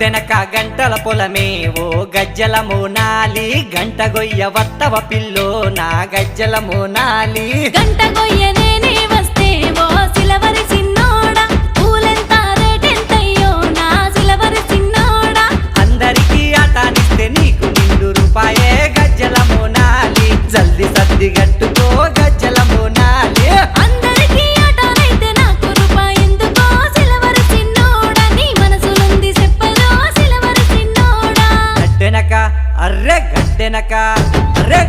గట్టెనక గంటల పొలమే ఓ గజ్జల మోనాలి గంట గొయ్య వత్తవ పిల్లో నా గజ్జల మోనాలి గంట గొయ్యనేనే వస్తే ఓ సిలవరి చిన్నోడా పూలెంత రేటెంతయ్యో నా సిలవరి చిన్నోడా అందరికీ ఆటానిస్తే నీకు నిండు రూపాయే గజ్జల మోనాలి జల్ది సర్ది గట్టుకో గడ్డెనక అర్రే గడ్డెనక అర్రే